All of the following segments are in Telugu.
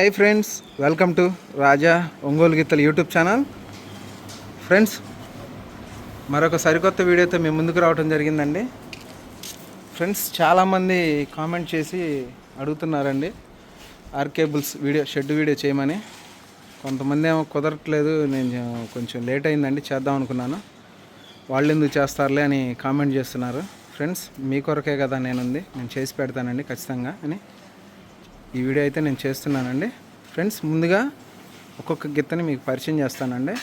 Hi friends welcome to Raja Ongolu గీతల యూట్యూబ్ ఛానల్ ఫ్రెండ్స్ మరొక సరికొత్త వీడియోతో మేము ముందుకు రావడం జరిగిందండి. ఫ్రెండ్స్ చాలామంది కామెంట్ చేసి అడుగుతున్నారండి ఆర్కేబుల్స్ వీడియో షెడ్ వీడియో చేయమని. కొంతమంది ఏమో కుదరట్లేదు నేను కొంచెం లేట్ అయిందండి చేద్దాం అనుకున్నాను. వాళ్ళు ఎందుకు చేస్తారులే అని కామెంట్ చేస్తున్నారు. ఫ్రెండ్స్ మీ కొరకే కదా నేనుంది నేను చేసి పెడతానండి ఖచ్చితంగా అని. ఈ వీడియో అయితే నేను చేస్తున్నానండి. ఫ్రెండ్స్ ముందుగా ఒక్కొక్క గిత్తని మీకు పరిచయం చేస్తానండి.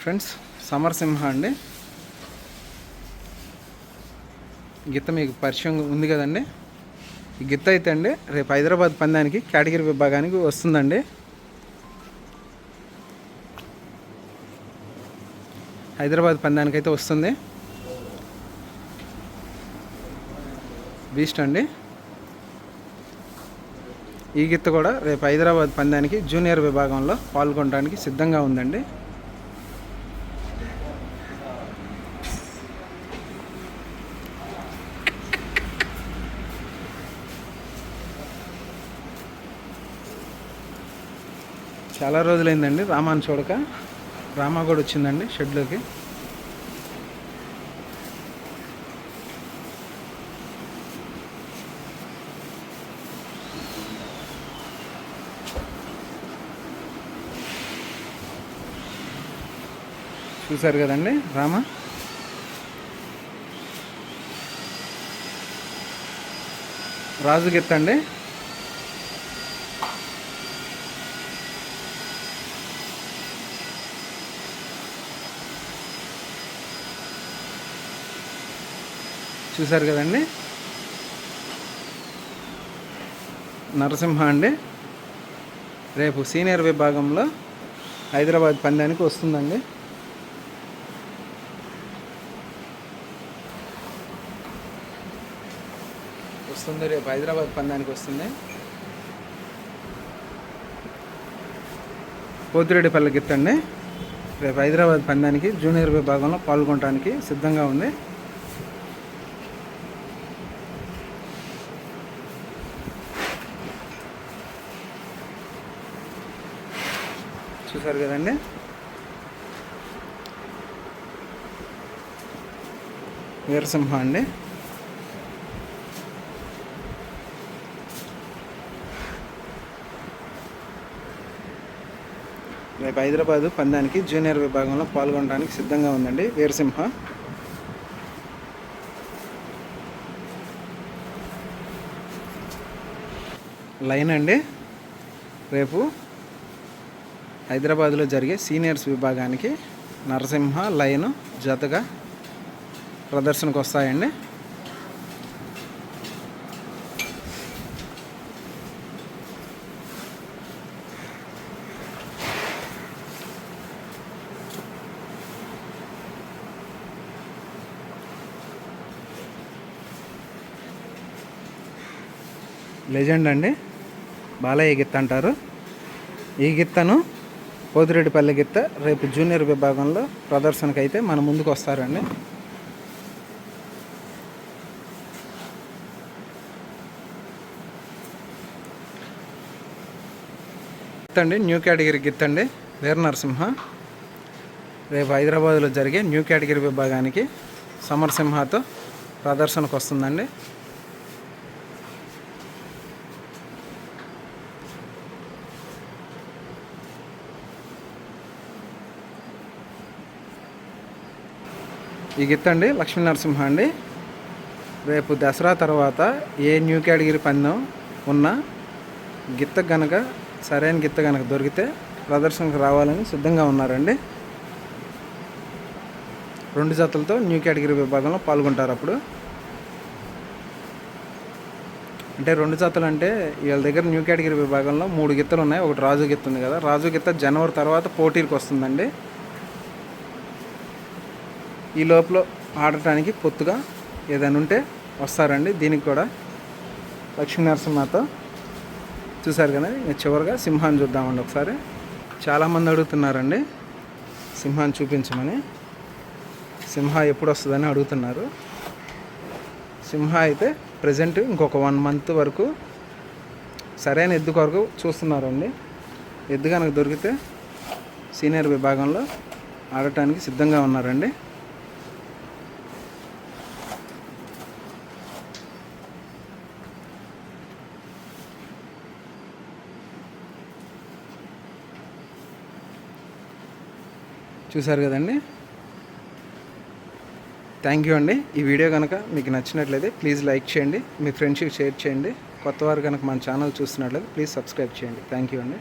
ఫ్రెండ్స్ సమరసింహ అండి. గిత్త మీకు పరిచయం ఉంది కదండి. ఈ గిత్త అయితే అండి రేపు హైదరాబాద్ పందానికి కేటగిరీ విభాగానికి వస్తుందండి. హైదరాబాద్ పందానికి అయితే వస్తుంది. బీస్ట్ అండి. ఈ గీత కూడా రేపు హైదరాబాద్ పందానికి జూనియర్ విభాగంలో పాల్గొనడానికి సిద్ధంగా ఉందండి. చాలా రోజులైందండి రామాని చూడక. రామా కూడా వచ్చిందండి షెడ్లోకి. చూసారు కదండి రామ? రాజు గెత్తండి. చూసారు కదండి? నరసింహ అండి. రేపు సీనియర్ విభాగంలో హైదరాబాద్ పందానికి వస్తుందండి. వస్తుంది రేపు హైదరాబాద్ పందానికి వస్తుంది. పోతిరెడ్డిపల్లి గిత్తండి రేపు హైదరాబాద్ పందానికి జూనియర్ విభాగంలో పాల్గొనడానికి సిద్ధంగా ఉంది. చూసారు కదండి? వీరసింహ అండి. రేపు హైదరాబాదు పందానికి జూనియర్ విభాగంలో పాల్గొనడానికి సిద్ధంగా ఉందండి వీరసింహ. లైన్ అండి. రేపు హైదరాబాద్లో జరిగే సీనియర్స్ విభాగానికి నరసింహ లైన్ జతగా ప్రదర్శనకు వస్తాయండి. లెజెండ్ అండి. బాలయ్య గిత్త అంటారు. ఈ గిత్తను పోతిరెడ్డిపల్లి గిత్త రేపు జూనియర్ విభాగంలో ప్రదర్శనకు అయితే మన ముందుకు వస్తారండి. గిత్తండి న్యూ కేటగిరీ గిత్తండి. వీర నరసింహ. రేపు హైదరాబాద్లో జరిగే న్యూ కేటగిరీ విభాగానికి సమరసింహతో ప్రదర్శనకు వస్తుందండి. ఈ గిత్త అండి లక్ష్మీ నరసింహ అండి. రేపు దసరా తర్వాత ఏ న్యూ కేటగిరీ పందెం ఉన్నా గిత్త గనక సరైన గిత్త గనక దొరికితే ప్రదర్శనకు రావాలని సిద్ధంగా ఉన్నారండి. రెండు జతలతో న్యూ కేటగిరీ విభాగంలో పాల్గొంటారు అప్పుడు. అంటే రెండు జతలు అంటే వీళ్ళ దగ్గర న్యూ కేటగిరీ విభాగంలో మూడు గిత్తలు ఉన్నాయి. ఒకటి రాజు గిత్త ఉంది కదా రాజు గిత్త జనవరి తర్వాత పోటీలకు వస్తుందండి. ఈ లోపల ఆడటానికి పొత్తుగా ఏదైనా ఉంటే వస్తారండి. దీనికి కూడా లక్ష్మీ నరసింహతో చూసారు కదా ఇంకా చివరిగా సింహాన్ని చూద్దామండి ఒకసారి. చాలామంది అడుగుతున్నారండి సింహాన్ని చూపించమని. సింహ ఎప్పుడు వస్తుందని అడుగుతున్నారు. సింహ అయితే ప్రజెంట్ ఇంకొక వన్ మంత్ వరకు సరైన ఎద్దు కొరకు చూస్తున్నారండి. ఎద్దు కనుక దొరికితే సీనియర్ విభాగంలో ఆడటానికి సిద్ధంగా ఉన్నారండి. చూసారు కదండి? థ్యాంక్ యూ అండి. ఈ వీడియో కనుక మీకు నచ్చినట్లయితే ప్లీజ్ లైక్ చేయండి మీ ఫ్రెండ్షిప్ షేర్ చేయండి. కొత్తవారు కనుక మన ఛానల్ చూస్తున్నట్లయితే ప్లీజ్ సబ్స్క్రైబ్ చేయండి. థ్యాంక్ యూ అండి.